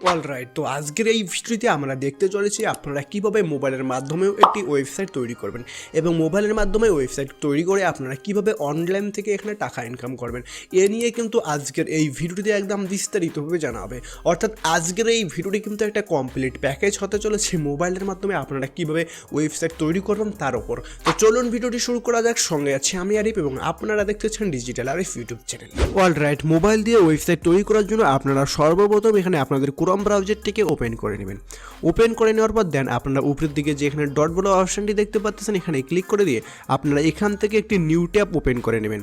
All right তো আজকের এই ভিডিওতে আমরা দেখতে চলেছি আপনারা কীভাবে মোবাইলের মাধ্যমেও একটি ওয়েবসাইট তৈরি করবেন এবং মোবাইলের মাধ্যমে ওয়েবসাইট তৈরি করে আপনারা কীভাবে অনলাইন থেকে এখানে টাকা ইনকাম করবেন, এ নিয়ে কিন্তু আজকের এই ভিডিওটি একদম বিস্তারিতভাবে জানা হবে। অর্থাৎ আজকের এই ভিডিওটি কিন্তু একটা কমপ্লিট প্যাকেজ হতে চলেছে মোবাইলের মাধ্যমে আপনারা কীভাবে ওয়েবসাইট তৈরি করবেন তার ওপর তো চলুন ভিডিওটি শুরু করা যাক, সঙ্গে আছে আমি আরিফ এবং আপনারা দেখতেছেন digital Arif YouTube channel all right mobile দিয়ে ওয়েবসাইট তৈরি করার জন্য আপনারা সর্বপ্রথম এখানে আপনাদের ক্রোম ব্রাউজারটিকে ওপেন করে নেবেন। ওপেন করে নেওয়ার পর দেন আপনারা উপরের দিকে যে এখানে ডট বলো অপশনটি দেখতে পাচ্ছেন, এখানে ক্লিক করে দিয়ে আপনারা এখান থেকে একটি নিউ ট্যাব ওপেন করে নেবেন।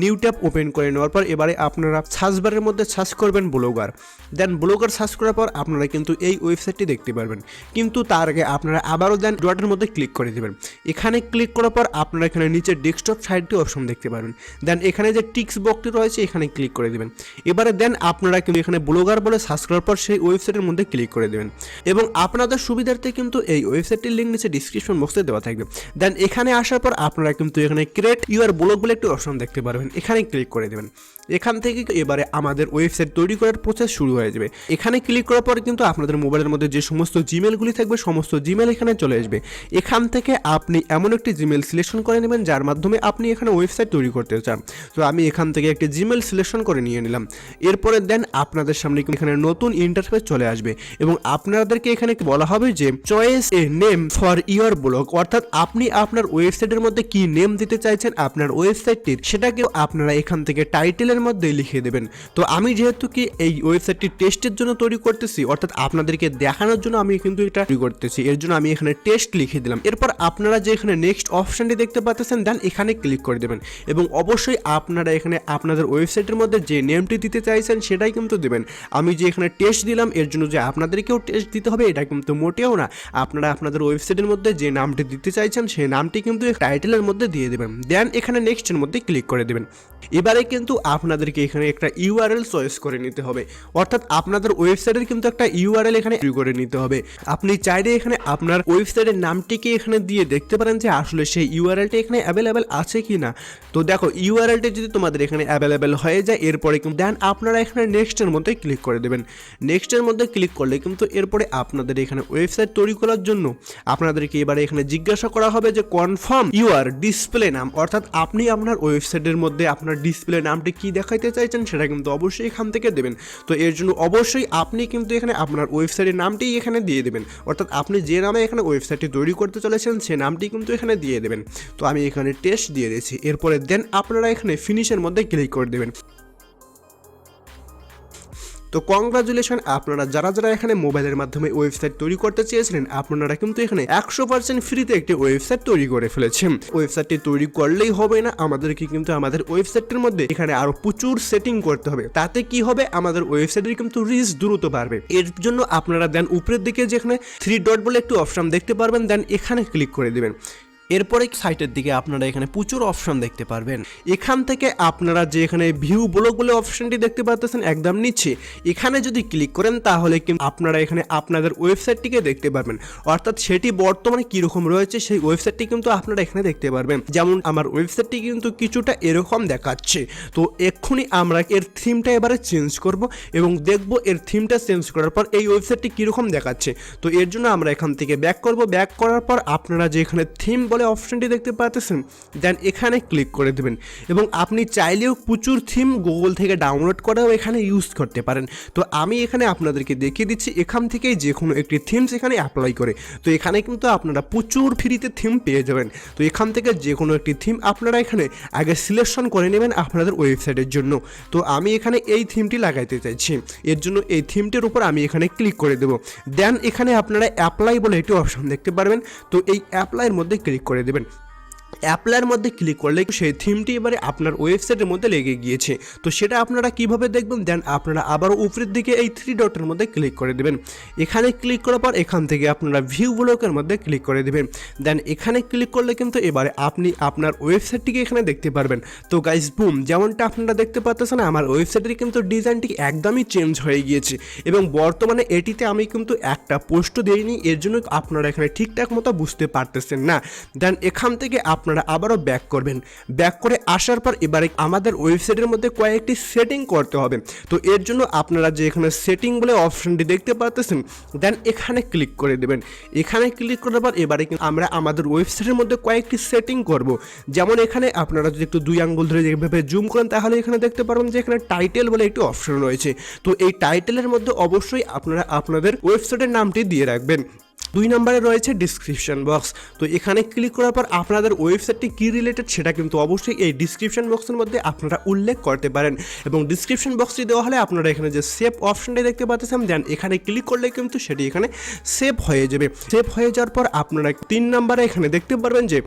নিউ ট্যাব ওপেন করে নেওয়ার পর এবারে আপনারা সার্চ বারের মধ্যে সার্চ করবেন ব্লগার দেন ব্লগার সার্চ করার পর আপনারা কিন্তু এই ওয়েবসাইটটি দেখতে পারবেন। কিন্তু তার আগে আপনারা আবারও দেন ডটের মধ্যে ক্লিক করে দেবেন। এখানে ক্লিক করার পর আপনারা এখানে নিচে ডেস্কটপ সাইডটি অপশন দেখতে পারবেন। দেন এখানে যে টিক্স বক্সটি রয়েছে, এখানে ক্লিক করে দেবেন। এবারে দেন আপনারা কিন্তু এখানে ব্লগার বলে সার্চ করার পর সেই ওয়েবসাইটের মধ্যে ক্লিক করে দেবেন। এবং আপনাদের সুবিধার্থে কিন্তু এই ওয়েবসাইটটির লিঙ্ক নিচে ডিসক্রিপশন বক্সে দেওয়া থাকবে। দেন এখানে আসার পর আপনারা কিন্তু এখানে ক্রিয়েট ইউর ব্লগ বলে একটি অপশন দেখতে পারবেন। এখানে ক্লিক করে দেবেন। এখান থেকে এবারে আমাদের ওয়েবসাইট তৈরি করার প্রসেস শুরু হয়ে যাবে। এখানে ক্লিক করার পর কিন্তু আপনাদের মোবাইলের মধ্যে যে সমস্ত জিমেলগুলি থাকবে, সমস্ত জিমেল এখানে চলে আসবে। এখান থেকে আপনি এমন একটি জিমেল সিলেকশন করে নেবেন, যার মাধ্যমে আপনি এখানে ওয়েবসাইট তৈরি করতে চান। তো আমি এখান থেকে একটি জিমেল সিলেকশন করে নিয়ে নিলাম। এরপরে দেন আপনাদের সামনে এখানে নতুন ইন্টারফেস চলে আসবে। এবং আপনাদেরকে এখানে বলা হবে যে choice a name for your blog অর্থাৎ আপনি আপনার ওয়েবসাইটের মধ্যে কি নেম দিতে চাইছেন, আপনার ওয়েবসাইটটির সেটাকেও আপনারা এখান থেকে টাইটেলের মধ্যে লিখে দেবেন। তো আমি যেহেতু কি এই ওয়েবসাইটটি টেস্টের জন্য তৈরি করতেছি, অর্থাৎ আপনাদেরকে দেখানোর জন্য আমি কিন্তু এটা তৈরি করতেছি, এর জন্য আমি এখানে টেস্ট লিখে দিলাম। এরপর আপনারা যে এখানে নেক্সট অপশনটি দেখতে পাচ্ছেন দেন এখানে ক্লিক করে দেবেন। এবং অবশ্যই আপনারা এখানে আপনাদের ওয়েবসাইটের মধ্যে যে নেমটি দিতে চাইছেন, সেটাই কিন্তু দেবেন। আমি যে এখানে টেস্ট দিলাম এর জন্য যে আপনাদেরকেও টেস্ট দিতে হবে, এটা কিন্তু মোটেও না। আপনারা আপনাদের ওয়েবসাইটের মধ্যে যে নামটি দিতে চাইছেন, সেই নামটি কিন্তু টাইটেলের মধ্যে দিয়ে দেবেন। দেন এখানে নেক্সটের মধ্যে ক্লিক করে দেবেন। এবারে কিন্তু আপনাদেরকে এখানে একটা ইউআরএল চয়েস করে নিতে হবে। অর্থাৎ আপনাদের ওয়েবসাইটের কিন্তু একটা ইউআরএল এখানে করে নিতে হবে। আপনি চাইলে এখানে আপনার ওয়েবসাইটের নামটিকে এখানে দিয়ে দেখতে পারেন যে আসলে সেই ইউআরএলটি এখানে অ্যাভেলেবেল আছে কি না তো দেখো ইউআরএলটি যদি তোমাদের এখানে অ্যাভেলেবেল হয়ে যায়, এরপরে কিন্তু দেন আপনারা এখানে নেক্সটের মধ্যে ক্লিক করে দেবেন। নেক্সটের মধ্যে ক্লিক করলে কিন্তু এরপরে আপনাদের এখানে ওয়েবসাইট তৈরি করার জন্য আপনাদেরকে এবারে এখানে জিজ্ঞাসা করা হবে যে কনফার্ম ইউআর ডিসপ্লে নাম। অর্থাৎ আপনি আপনার ওয়েবসাইটের মধ্যে আপনার ডিসপ্লে নামটি কি দেখাইতে চাইছেন সেটা কিন্তু অবশ্যই এখান থেকে দেবেন। তো এর জন্য অবশ্যই আপনি কিন্তু এখানে আপনার ওয়েবসাইটের নামটি এখানে দিয়ে দেবেন। অর্থাৎ আপনি যে নামে এখানে ওয়েবসাইটটি তৈরি করতে চলেছেন সে নামটি কিন্তু এখানে দিয়ে দেবেন। তো আমি এখানে টেস্ট দিয়ে দিয়েছি। এরপরে দেন আপনারা এখানে ফিনিশের মধ্যে ক্লিক করে দেবেন। তো কংগ্রাচুলেশন আপনারা যারা যারা এখানে মোবাইলের মাধ্যমে ওয়েবসাইট তৈরি করতে চেয়েছিলেন, আপনারা কিন্তু এখানে একশো পার্সেন্ট ফ্রিতে একটি ওয়েবসাইট তৈরি করে ফেলেছেন। ওয়েবসাইটটি তৈরি করলেই হবে না, আমাদেরকে কিন্তু আমাদের ওয়েবসাইটের মধ্যে এখানে আরও প্রচুর সেটিং করতে হবে। তাতে কি হবে? আমাদের ওয়েবসাইটের কিন্তু রিচ দ্রুত বাড়বে। এর জন্য আপনারা দেন উপরের দিকে যেখানে থ্রি ডট বলে একটু অপশন দেখতে পারবেন, দেন এখানে ক্লিক করে দেবেন। এরপরে সাইটের দিকে আপনারা এখানে প্রচুর অপশন দেখতে পারবেন। এখান থেকে আপনারা যে এখানে ভিউ ব্লগ বলে অপশনটি দেখতে পাচ্ছেন একদম নিচে। এখানে যদি ক্লিক করেন, তাহলে কিন্তু আপনারা এখানে আপনাদের ওয়েবসাইটটিকে দেখতে পারবেন। অর্থাৎ সেটি বর্তমানে কীরকম রয়েছে, সেই ওয়েবসাইটটি কিন্তু আপনারা এখানে দেখতে পারবেন। যেমন আমার ওয়েবসাইটটি কিন্তু কিছুটা এরকম দেখাচ্ছে। তো এক্ষুনি আমরা এর থিমটা এবারে চেঞ্জ করব এবং দেখব এর থিমটা চেঞ্জ করার পর এই ওয়েবসাইটটি কীরকম দেখাচ্ছে। তো এর জন্য আমরা এখান থেকে ব্যাক করব। ব্যাক করার পর আপনারা যে এখানে থিম বলে অপশনটি দেখতে পাচ্ছেন দেন এখানে ক্লিক করে দেবেন। এবং আপনি চাইলেও প্রচুর থিম গুগল থেকে ডাউনলোড করেও এখানে ইউজ করতে পারেন। তো আমি এখানে আপনাদেরকে দেখিয়ে দিচ্ছি, এখান থেকেই যে কোনো একটি থিমস এখানে অ্যাপ্লাই করে। তো এখানে কিন্তু আপনারা প্রচুর ফ্রিতে থিম পেয়ে যাবেন। তো এখান থেকে যে কোনো একটি থিম আপনারা এখানে আগে সিলেকশন করে নেবেন আপনাদের ওয়েবসাইটের জন্য। তো আমি এখানে এই থিমটি লাগাইতে চাইছি। এর জন্য এই থিমটির উপর আমি এখানে ক্লিক করে দেবো। দেন এখানে আপনারা অ্যাপ্লাই বলে একটি অপশন দেখতে পারবেন। তো এই অ্যাপ্লাইয়ের মধ্যে ক্লিক করে দেবেন। অ্যাপ্লাইয়ের মধ্যে ক্লিক করলে সেই থিমটি এবারে আপনার ওয়েবসাইটের মধ্যে লেগে গিয়েছে। তো সেটা আপনারা কীভাবে দেখবেন? দেন আপনারা আবারও উপরের দিকে এই থ্রি ডটের মধ্যে ক্লিক করে দেবেন। এখানে ক্লিক করার পর এখান থেকে আপনারা ভিউ ব্লকের মধ্যে ক্লিক করে দেবেন। দেন এখানে ক্লিক করলে কিন্তু এবারে আপনি আপনার ওয়েবসাইটটিকে এখানে দেখতে পারবেন। তো গাইস বুম যেমনটা আপনারা দেখতে পাচ্ছেন, আমার ওয়েবসাইটের কিন্তু ডিজাইনটি একদমই চেঞ্জ হয়ে গিয়েছে। এবং বর্তমানে এটিতে আমি কিন্তু একটা পোস্টও দিইনি, এর জন্য আপনারা এখানে ঠিকঠাক মতো বুঝতে পারতেছেন না। দেন এখান থেকে আপনার আপনারা আবারও ব্যাক করবেন। ব্যাক করে আসার পর এবারে আমাদের ওয়েবসাইটের মধ্যে কয়েকটি সেটিং করতে হবে। তো এর জন্য আপনারা যে এখানে সেটিং বলে অপশনটি দেখতে পাচ্ছেন দেন এখানে ক্লিক করে দেবেন। এখানে ক্লিক করার পর এবারে আমরা আমাদের ওয়েবসাইটের মধ্যে কয়েকটি সেটিং করব। যেমন এখানে আপনারা যদি একটু দুই আঙ্গুল ধরে যেভাবে জুম করেন, তাহলে এখানে দেখতে পারবেন যে এখানে টাইটেল বলে একটি অপশন রয়েছে। তো এই টাইটেলের মধ্যে অবশ্যই আপনারা আপনাদের ওয়েবসাইটের নামটি দিয়ে রাখবেন। দুই নম্বরে রয়েছে ডিসক্রিপশন বক্স তো এখানে ক্লিক করার পর আপনাদের ওয়েবসাইটটি কী রিলেটেড সেটা কিন্তু অবশ্যই এই ডিসক্রিপশন বক্সের মধ্যে আপনারা উল্লেখ করতে পারেন। এবং ডিসক্রিপশন বক্সটি দেওয়া হলে আপনারা এখানে যে সেভ অপশনটি দেখতে পাচ্ছেন দেন এখানে ক্লিক করলে কিন্তু সেটি এখানে সেভ হয়ে যাবে। সেভ হয়ে যাওয়ার পর আপনারা তিন নম্বরে এখানে দেখতে পারবেন যে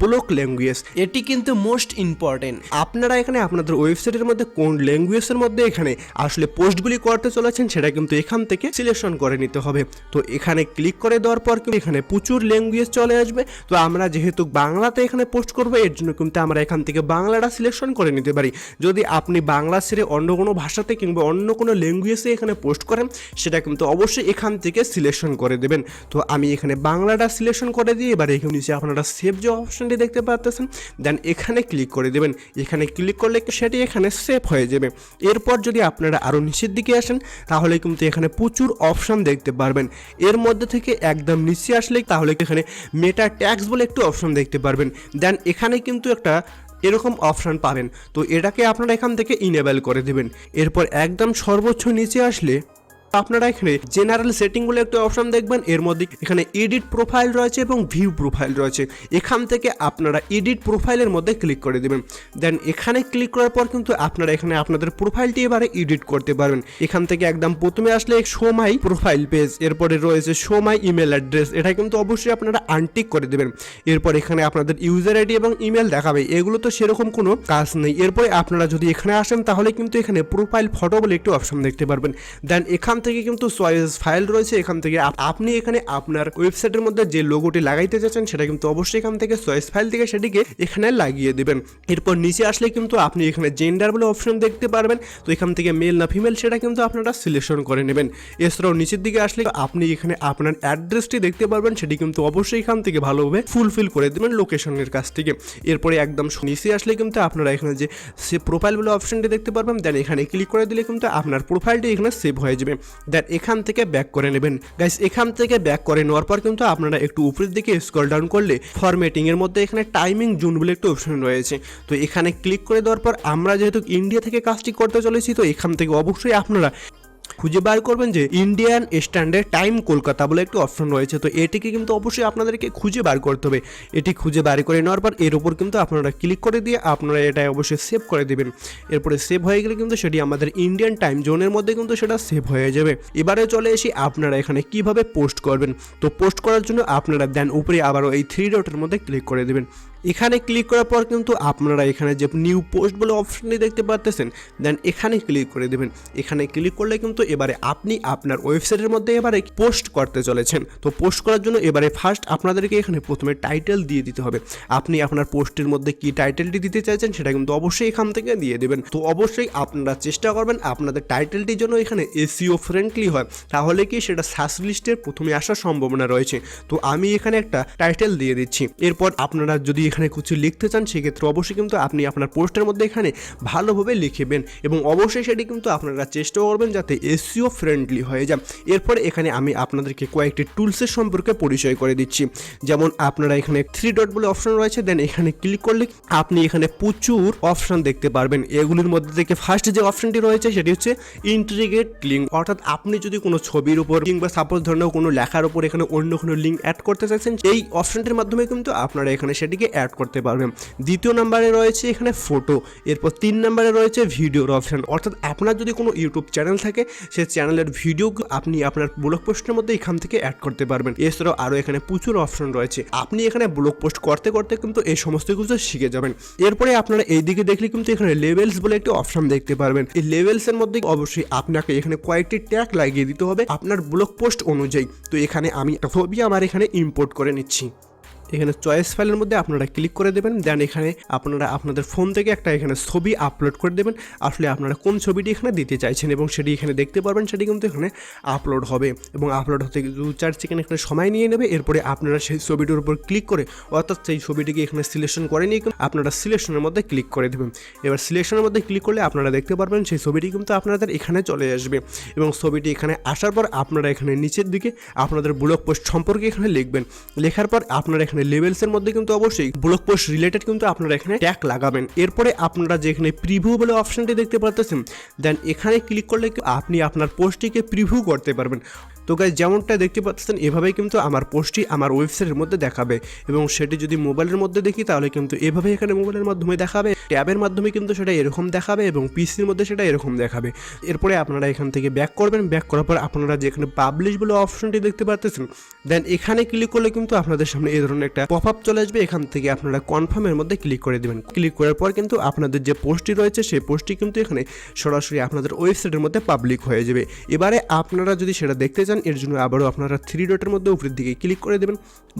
ব্লক ল্যাঙ্গুয়েজ এটি কিন্তু মোস্ট ইম্পর্টেন্ট আপনারা এখানে আপনাদের ওয়েবসাইটের মধ্যে কোন ল্যাঙ্গুয়েজের মধ্যে এখানে আসলে পোস্টগুলি করতে চলেছেন, সেটা কিন্তু এখান থেকে সিলেকশন করে নিতে হবে। তো এখানে ক্লিক করে দেওয়ার পর কিন্তু এখানে প্রচুর ল্যাঙ্গুয়েজ চলে আসবে। তো আমরা যেহেতু বাংলাতে এখানে পোস্ট করব, এর জন্য কিন্তু আমরা এখান থেকে বাংলাটা সিলেকশন করে নিতে পারি। যদি আপনি বাংলা ছেড়ে অন্য কোনো ভাষাতে কিংবা অন্য কোনো ল্যাঙ্গুয়েজে এখানে পোস্ট করেন, সেটা কিন্তু অবশ্যই এখান থেকে সিলেকশন করে দেবেন। তো আমি এখানে বাংলাটা সিলেকশন করে দিয়ে এবার এখানে নিচে আপনারা সেভ যে অপশনটি দেখতে পাচ্ছেন দেন এখানে ক্লিক করে দেবেন। এখানে ক্লিক করলে সেটি এখানে সেভ হয়ে যাবে। এরপর যদি আপনারা আরও নিচের দিকে আসেন, তাহলে কিন্তু এখানে প্রচুর অপশন দেখতে পারবেন। এর মধ্যে থেকে একদম নিচে আসলে তাহলে এখানে মেটা ট্যাক্স বলে একটু অপশন দেখতে পারবেন। দেন এখানে কিন্তু একটা এরকম অপশান পাবেন। তো এটাকে আপনারা এখান থেকে ইনেবেল করে দেবেন। এরপর একদম সর্বোচ্চ নিচে আসলে আপনারা এখানে জেনারেল সেটিং বলে একটা অপশন দেখবেন। এর মধ্যে এখানে এডিট প্রোফাইল রয়েছে এবং ভিউ প্রোফাইল রয়েছে। এখান থেকে আপনারা এডিট প্রোফাইলের মধ্যে ক্লিক করে দেবেন। দেন এখানে ক্লিক করার পর কিন্তু আপনারা এখানে আপনাদের প্রোফাইলটি এবারে এডিট করতে পারবেন। এখান থেকে একদম প্রথমে আসলে সোমাই প্রোফাইল পেজ এরপরে রয়েছে সোমাই ইমেল অ্যাড্রেস এটা কিন্তু অবশ্যই আপনারা আনটিক করে দেবেন। এরপর এখানে আপনাদের ইউজার আইডি এবং ইমেল দেখাবে। এগুলো তো সেরকম কোনো কাজ নেই। এরপরে আপনারা যদি এখানে আসেন, তাহলে কিন্তু এখানে প্রোফাইল ফটো বলে একটু অপশন দেখতে পারবেন। দেন এখান থেকে কিন্তু চয়েস ফাইল রয়েছে, এখান থেকে আপনি এখানে আপনার ওয়েবসাইটের মধ্যে যে লোগোটি লাগাইতে চাচ্ছেন, সেটা কিন্তু অবশ্যই এখান থেকে চয়েস ফাইল থেকে সেটিকে এখানে লাগিয়ে দেবেন। এরপর নিচে আসলে কিন্তু আপনি এখানে জেন্ডার বলে অপশন দেখতে পারবেন। তো এখান থেকে মেল না ফিমেল সেটা কিন্তু আপনারা সিলেকশন করে নেবেন। এছাড়াও নিচের দিকে আসলে আপনি এখানে আপনার অ্যাড্রেসটি দেখতে পারবেন, সেটি কিন্তু অবশ্যই এখান থেকে ভালোভাবে ফুলফিল করে দেবেন লোকেশনের কাছ থেকে। এরপরে একদম নিচে আসলে কিন্তু আপনারা এখানে যে সে প্রোফাইল বলে অপশনটি দেখতে পারবেন দেন এখানে ক্লিক করে দিলে কিন্তু আপনার প্রোফাইলটি এখানে সেভ হয়ে যাবে। দেন এখান থেকে ব্যাক করে নেবেন। গাইস এখান থেকে ব্যাক করে নেওয়ার পর কিন্তু আপনারা একটু উপরের দিকে স্ক্রল ডাউন করলে ফরম্যাটিং এর মধ্যে এখানে টাইমিং জোন বলে একটা অপশন রয়েছে। তো এখানে ক্লিক করে দেওয়ার পর আমরা যেহেতু ইন্ডিয়া থেকে কাজটি করতে চলেছি, তো এখান থেকে অবশ্যই আপনারা খুঁজে বার করবেন যে ইন্ডিয়ান স্ট্যান্ডার্ড টাইম কলকাতা বলে একটি অপশন রয়েছে। তো এটিকে কিন্তু অবশ্যই আপনাদেরকে খুঁজে বার করতে হবে। এটি খুঁজে বার করে নেওয়ার পর এর উপর কিন্তু আপনারা ক্লিক করে দিয়ে আপনারা এটা অবশ্যই সেভ করে দেবেন। এরপরে সেভ হয়ে গেলে কিন্তু সেটি আমাদের ইন্ডিয়ান টাইম জোনের মধ্যে কিন্তু সেটা সেভ হয়ে যাবে। এবারে চলে এসে আপনারা এখানে কীভাবে পোস্ট করবেন? তো পোস্ট করার জন্য আপনারা দেন উপরে আবারও এই থ্রি ডটের মধ্যে ক্লিক করে দেবেন। এখানে ক্লিক করার পর কিন্তু আপনারা এখানে যে নিউ পোস্ট বলে অপশনটি দেখতে পাচ্ছেন দেন এখানে ক্লিক করে দেবেন। এখানে ক্লিক করলে কিন্তু এবারে আপনি আপনার ওয়েবসাইটের মধ্যে এবারে পোস্ট করতে চলেছেন। তো পোস্ট করার জন্য এবারে ফার্স্ট আপনাদেরকে এখানে প্রথমে টাইটেল দিয়ে দিতে হবে। আপনি আপনার পোস্টের মধ্যে কি টাইটেলটি দিতে চাইছেন, সেটা কিন্তু অবশ্যই এখান থেকে দিয়ে দেবেন। তো অবশ্যই আপনারা চেষ্টা করবেন আপনাদের টাইটেলটির জন্য এখানে এসিও ফ্রেন্ডলি হয়। তাহলে কি সেটা সার্চ লিস্টের প্রথমে আসার সম্ভাবনা রয়েছে। তো আমি এখানে একটা টাইটেল দিয়ে দিচ্ছি। এরপর আপনারা যদি এখানে কিছু লিখতে চান, সেক্ষেত্রে অবশ্যই কিন্তু আপনি আপনার পোস্টের মধ্যে এখানে ভালোভাবে লিখবেন এবং অবশ্যই সেটি কিন্তু আপনারা চেষ্টা করবেন যাতে এসিও ফ্রেন্ডলি হয়ে যায়। এরপরে এখানে আমি আপনাদেরকে কয়েকটি টুলসের সম্পর্কে পরিচয় করে দিচ্ছি। যেমন আপনারা এখানে থ্রি ডট বলে অপশন রয়েছে দেন এখানে ক্লিক করলে আপনি এখানে প্রচুর অপশন দেখতে পারবেন। এগুলির মধ্যে থেকে ফার্স্ট যে অপশনটি রয়েছে, সেটি হচ্ছে ইন্টিগ্রেট লিঙ্ক অর্থাৎ আপনি যদি কোনো ছবির উপর কিংবা সাপোজ ধরনের কোনো লেখার উপর এখানে অন্য কোনো লিঙ্ক অ্যাড করতে চাইছেন, এই অপশনটির মাধ্যমে কিন্তু আপনারা এখানে সেটিকে অ্যাড করতে পারবেন দ্বিতীয় নাম্বারে রয়েছে এখানে ফটো এরপর তিন নাম্বারে রয়েছে ভিডিওর অপশন অর্থাৎ আপনার যদি কোনো ইউটিউব চ্যানেল থাকে সেই চ্যানেলের ভিডিও আপনি আপনার ব্লগ পোস্টের মধ্যে এখান থেকে অ্যাড করতে পারবেন। এছাড়াও আরও এখানে প্রচুর অপশন রয়েছে। আপনি এখানে ব্লগ পোস্ট করতে করতে কিন্তু এই সমস্ত কিছু শিখে যাবেন। এরপরে আপনারা এই দিকে দেখলে কিন্তু এখানে লেভেলস বলে একটি অপশন দেখতে পারবেন। এই লেভেলসের মধ্যে অবশ্যই আপনাকে এখানে কয়েকটি ট্যাগ লাগিয়ে দিতে হবে আপনার ব্লগ পোস্ট অনুযায়ী। তো এখানে আমি ছবি আমার এখানে ইম্পোর্ট করে নিচ্ছি। এখানে চয়েস ফাইলের মধ্যে আপনারা ক্লিক করে দেবেন দেন এখানে আপনারা আপনাদের ফোন থেকে একটা এখানে ছবি আপলোড করে দেবেন। আসলে আপনারা কোন ছবিটি এখানে দিতে চাইছেন এবং সেটি এখানে দেখতে পারবেন, সেটি কিন্তু এখানে আপলোড হবে এবং আপলোড হতে দু চার সেকেন্ড এখানে সময় নিয়ে নেবে। এরপরে আপনারা সেই ছবিটির উপর ক্লিক করে অর্থাৎ সেই ছবিটিকে এখানে সিলেকশন করে নিয়ে আপনারা সিলেকশনের মধ্যে ক্লিক করে দেবেন। এবার সিলেকশনের মধ্যে ক্লিক করলে আপনারা দেখতে পারবেন সেই ছবিটি কিন্তু আপনাদের এখানে চলে আসবে এবং ছবিটি এখানে আসার পর আপনারা এখানে নিচের দিকে আপনাদের ব্লগ পোস্ট সম্পর্কে এখানে লিখবেন। লেখার পর আপনারা এখানে লেভেলসের মধ্যে কিন্তু অবশ্যই ব্লক পোস্ট রিলেটেড কিন্তু আপনারা এখানে ট্যাগ লাগাবেন। এরপরে আপনারা যে এখানে প্রিভিউ বলে অপশনটি দেখতে পাচ্ছেন দেন এখানে ক্লিক করলে আপনি আপনার পোস্টটিকে প্রিভিউ করতে পারবেন। তো গাইজ যেমনটা দেখতে পাচ্ছেন, এভাবেই কিন্তু আমার পোস্টটি আমার ওয়েবসাইটের মধ্যে দেখাবে। এবং সেটি যদি মোবাইলের মধ্যে দেখি, তাহলে কিন্তু এভাবে এখানে মোবাইলের মাধ্যমে দেখাবে। ট্যাবের মাধ্যমে কিন্তু সেটা এরকম দেখাবে এবং পিসির মধ্যে সেটা এরকম দেখাবে। এরপরে আপনারা এখান থেকে ব্যাক করবেন। ব্যাক করার পর আপনারা যেখানে পাবলিশ বলে অপশনটি দেখতে পাচ্ছেন দেন এখানে ক্লিক করলে কিন্তু আপনাদের সামনে এই ধরনের একটা পপ আপ চলে আসবে। এখান থেকে আপনারা কনফার্মের মধ্যে ক্লিক করে দেবেন। ক্লিক করার পর কিন্তু আপনাদের যে পোস্টটি রয়েছে, সেই পোস্টটি কিন্তু এখানে সরাসরি আপনাদের ওয়েবসাইটের মধ্যে পাবলিক হয়ে যাবে। এবারে আপনারা যদি সেটা দেখতে চান এর জন্য আবারও আপনারা থ্রি ডটের মধ্যে উপরের দিকে ক্লিক করে দেবেন।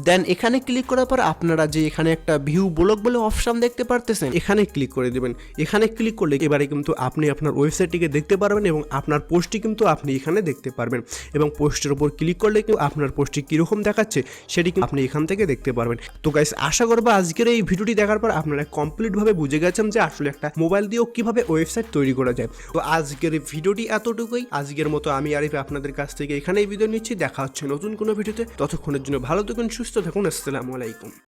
দেন এখানে ক্লিক করার পর আপনারা যে এখানে একটা ভিউ ব্লক বলে অপশন দেখতে পারতেছেন এখানে ক্লিক করে দেবেন। এখানে ক্লিক করলে এবারে কিন্তু আপনি আপনার ওয়েবসাইটটিকে দেখতে পারবেন এবং আপনার পোস্টটি কিন্তু আপনি এখানে দেখতে পারবেন। এবং পোস্টের উপর ক্লিক করলে কিন্তু আপনার পোস্টটি কীরকম দেখাচ্ছে সেটি কিন্তু আপনি এখান থেকে দেখতে পারবেন। তো গাইস আশা করব আজকের এই ভিডিওটি দেখার পর আপনারা কমপ্লিটভাবে বুঝে গেছেন যে আসলে একটা মোবাইল দিয়েও কীভাবে ওয়েবসাইট তৈরি করা যায়। তো আজকের ভিডিওটি এতটুকুই। আজকের মতো আমি আরিফ আপনাদের কাছ থেকে এখানেই বিদায় নিচ্ছি দেখা হচ্ছে নতুন কোনো ভিডিওতে। ততক্ষণের জন্য ভালো থাকুন, সুস্থ থাকুন, আসসালামু আলাইকুম।